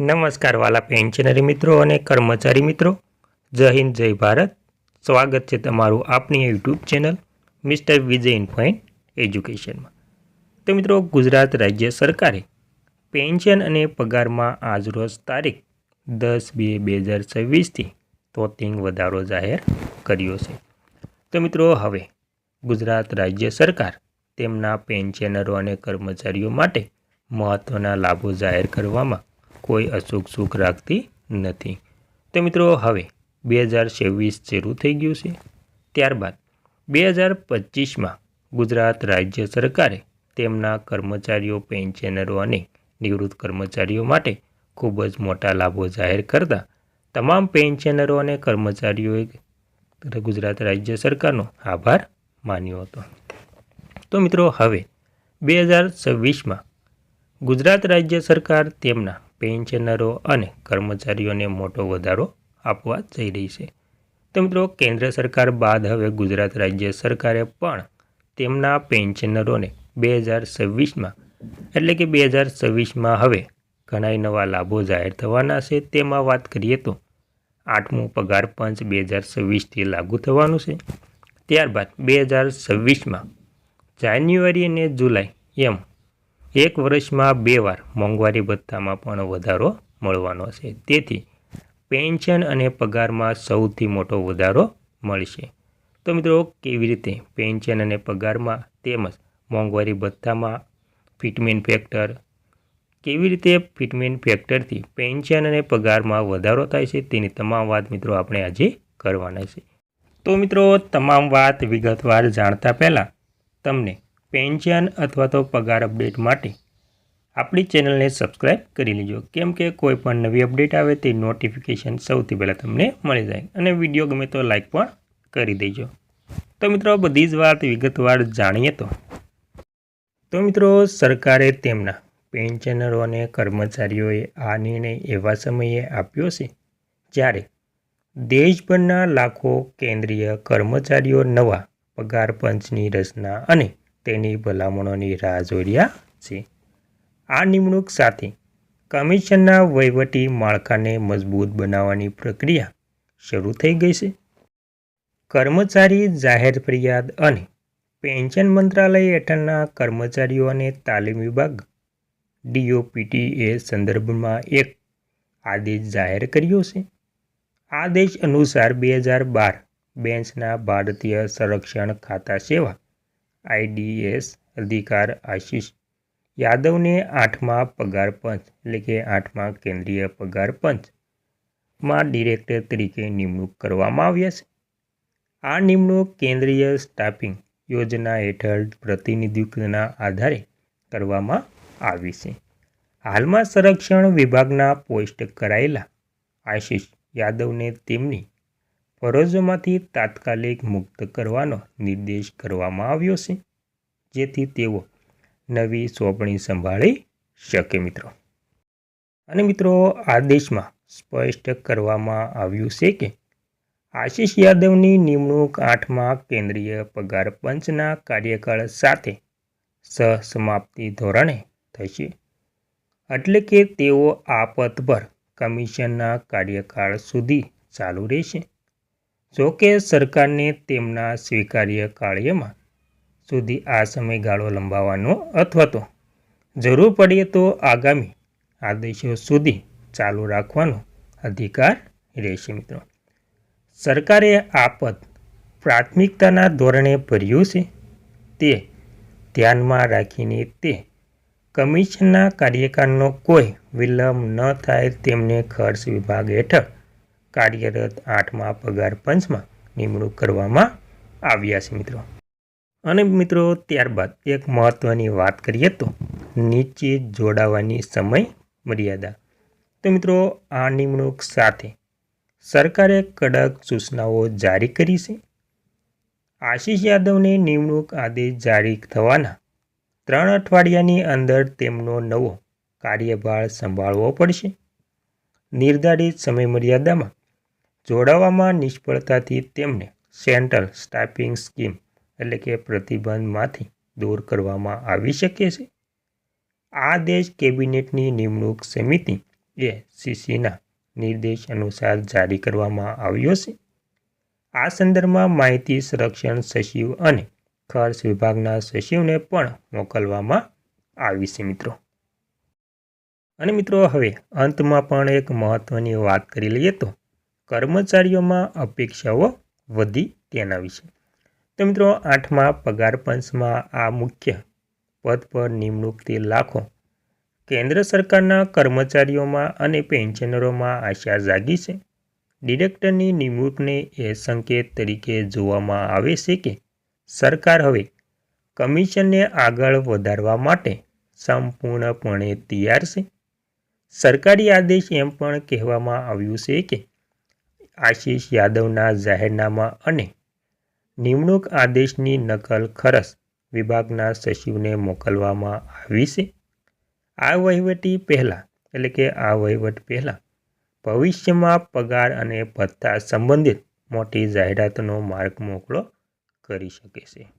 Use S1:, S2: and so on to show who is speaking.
S1: નમસ્કાર વાલા પેન્શનરી મિત્રો અને કર્મચારી મિત્રો. જય હિન્દ, જય ભારત. સ્વાગત છે તમારું આપની યુટ્યુબ ચેનલ મિસ્ટર વિજય ઇન્ફાઇન એજ્યુકેશનમાં. તો મિત્રો, ગુજરાત રાજ્ય સરકારે પેન્શન અને પગારમાં આજરોજ તારીખ દસ બે બે હજાર છવ્વીસથી તોતિંગ વધારો જાહેર કર્યો છે. તો મિત્રો, હવે ગુજરાત રાજ્ય સરકાર તેમના પેન્શનરો અને કર્મચારીઓ માટે મહત્ત્વના લાભો જાહેર કરવામાં કોઈ અસુખ સુખ રાખતી નથી. તો મિત્રો, હવે બે હજાર છવ્વીસ શરૂ થઈ ગયું છે. ત્યારબાદ બે હજાર પચીસમાં ગુજરાત રાજ્ય સરકારે તેમના કર્મચારીઓ, પેન્શનરો અને નિવૃત્ત કર્મચારીઓ માટે ખૂબ જ મોટા લાભો જાહેર કરતા તમામ પેન્શનરો અને કર્મચારીઓએ ગુજરાત રાજ્ય સરકારનો આભાર માન્યો હતો. તો મિત્રો, હવે બે હજાર છવ્વીસમાં ગુજરાત રાજ્ય સરકાર તેમના પેન્શનરો અને કર્મચારીઓને મોટો વધારો આપવા જઈ રહી છે. તો મિત્રો, કેન્દ્ર સરકાર બાદ હવે ગુજરાત રાજ્ય સરકારે પણ તેમના પેન્શનરોને બે હજાર છવ્વીસમાં, એટલે કે બે હજાર છવ્વીસમાં હવે ઘણા નવા લાભો જાહેર થવાના છે. તેમાં વાત કરીએ તો આઠમું પગાર પંચ બે હજાર છવ્વીસથી લાગુ થવાનું છે. ત્યારબાદ બે હજાર છવ્વીસમાં જાન્યુઆરી અને જુલાઈ એમ એક વર્ષમાં બે વાર મોંઘવારી ભથ્થામાં પણ વધારો મળવાનો છે. તેથી પેન્શન અને પગારમાં સૌથી મોટો વધારો મળશે. તો મિત્રો, કેવી રીતે પેન્શન અને પગારમાં તેમજ મોંઘવારી ભથ્થામાં ફિટમેન ફેક્ટર કેવી રીતે ફિટમેન ફેક્ટરથી પેન્શન અને પગારમાં વધારો થાય છે તેની તમામ વાત મિત્રો આપણે આજે કરવાના છે. તો મિત્રો, તમામ વાત વિગતવાર જાણતા પહેલાં તમને પેન્શન અથવા તો પગાર અપડેટ માટે આપણી ચેનલને સબસ્ક્રાઈબ કરી લેજો. કેમ કે કોઈ પણ નવી અપડેટ આવે તે નોટિફિકેશન સૌથી પહેલાં તમને મળી જાય અને વીડિયો ગમે તો લાઇક પણ કરી દેજો. તો મિત્રો, બધી જ વાત વિગતવાર જાણીએ તો. તો મિત્રો, સરકારે તેમના પેન્શનરો અને કર્મચારીઓએ આ નિર્ણય એવા સમયે આપ્યો છે જ્યારે દેશભરના લાખો કેન્દ્રીય કર્મચારીઓ નવા પગાર પંચની રચના અને તેની ભલામણોની રાહ રહ્યા છે. આ નિમણૂક સાથે કમિશનના વહીવટી માળખાને મજબૂત બનાવવાની પ્રક્રિયા શરૂ થઈ ગઈ છે. કર્મચારી જાહેર ફરિયાદ અને પેન્શન મંત્રાલય હેઠળના કર્મચારીઓ અને તાલીમ વિભાગ ડીઓપીટીએ સંદર્ભમાં એક આદેશ જાહેર કર્યો છે. આદેશ અનુસાર બે હજાર બાર બેન્ચના ભારતીય સંરક્ષણ ખાતા સેવા આઈડીએસ અધિકાર આશીષ યાદવને આઠમા પગાર પંચ એટલે કે આઠમા કેન્દ્રીય પગાર પંચમાં ડિરેક્ટર તરીકે નિમણૂક કરવામાં આવ્યા છે. આ નિમણૂક કેન્દ્રીય સ્ટાફિંગ યોજના હેઠળ પ્રતિનિધિત્વના આધારે કરવામાં આવી છે. હાલમાં સંરક્ષણ વિભાગના પોસ્ટ કરાયેલા આશીષ યાદવને તેમની ફરજોમાંથી તાત્કાલિક મુક્ત કરવાનો નિર્દેશ કરવામાં આવ્યો છે, જેથી તેઓ નવી સોંપણી સંભાળી શકે મિત્રો. અને મિત્રો આદેશમાં સ્પષ્ટ કરવામાં આવ્યું છે કે આશીષ યાદવની નિમણૂક આઠમાં કેન્દ્રીય પગાર પંચના કાર્યકાળ સાથે સહસમાપ્તિ ધોરણે થશે. એટલે કે તેઓ આ પદ પર કમિશનના કાર્યકાળ સુધી ચાલુ રહેશે. જોકે સરકારને તેમના સ્વીકાર્ય કાર્યમાં સુધી આ સમયગાળો લંબાવવાનો અથવા તો જરૂર પડે તો આગામી આદેશો સુધી ચાલુ રાખવાનો અધિકાર રહેશે મિત્રો. સરકારે આ પદ પ્રાથમિકતાના ધોરણે ભર્યું છે. તે ધ્યાનમાં રાખીને તે કમિશનના કાર્યકાળનો કોઈ વિલંબ ન થાય તેમને ખર્ચ વિભાગ હેઠળ કાર્યરત આઠમા પગાર પંચમાં નિમણૂક કરવામાં આવ્યા છે મિત્રો. અને મિત્રો, ત્યારબાદ એક મહત્ત્વની વાત કરીએ તો નીચે જોડાવાની સમય મર્યાદા. તો મિત્રો, આ નિમણૂક સાથે સરકારે કડક સૂચનાઓ જારી કરી છે. આશીષ યાદવને નિમણૂક આદેશ જારી થવાના ત્રણ અઠવાડિયાની અંદર તેમનો નવો કાર્યભાર સંભાળવો પડશે. નિર્ધારિત સમયમર્યાદામાં જોડાવામાં નિષ્ફળતાથી તેમને સેન્ટ્રલ સ્ટાફિંગ સ્કીમ એટલે કે પ્રતિબંધમાંથી દૂર કરવામાં આવી શકે છે. આ દેશ કેબિનેટની નિમણૂક સમિતિ એ સીસીના નિર્દેશ અનુસાર જારી કરવામાં આવ્યો છે. આ સંદર્ભમાં માહિતી સંરક્ષણ સચિવ અને ખર્ચ વિભાગના સચિવને પણ મોકલવામાં આવી છે મિત્રો. અને મિત્રો, હવે અંતમાં પણ એક મહત્વની વાત કરી લઈએ તો કર્મચારીઓમાં અપેક્ષાઓ વધી તેના વિશે. તો મિત્રો, આઠમા પગાર પંચમાં આ મુખ્ય પદ પર નિમણૂકથી લાખો. કેન્દ્ર સરકારના કર્મચારીઓમાં અને પેન્શનરોમાં આશા જાગી છે. ડિરેક્ટરની નિમણૂકને એ સંકેત તરીકે જોવામાં આવે છે કે સરકાર હવે કમિશનને આગળ વધારવા માટે સંપૂર્ણપણે તૈયાર છે. સરકારી આદેશ એમ પણ કહેવામાં આવ્યું છે કે આશીષ યાદવના જાહેરનામા અને નિમણૂક આદેશની નકલ ખરસ વિભાગના સચિવને મોકલવામાં આવી છે. આ વહીવટી પહેલાં, એટલે કે આ વહીવટ પહેલાં, ભવિષ્યમાં પગાર અને ભથ્થા સંબંધિત મોટી જાહેરાતનો માર્ગ મોકળો કરી શકે છે.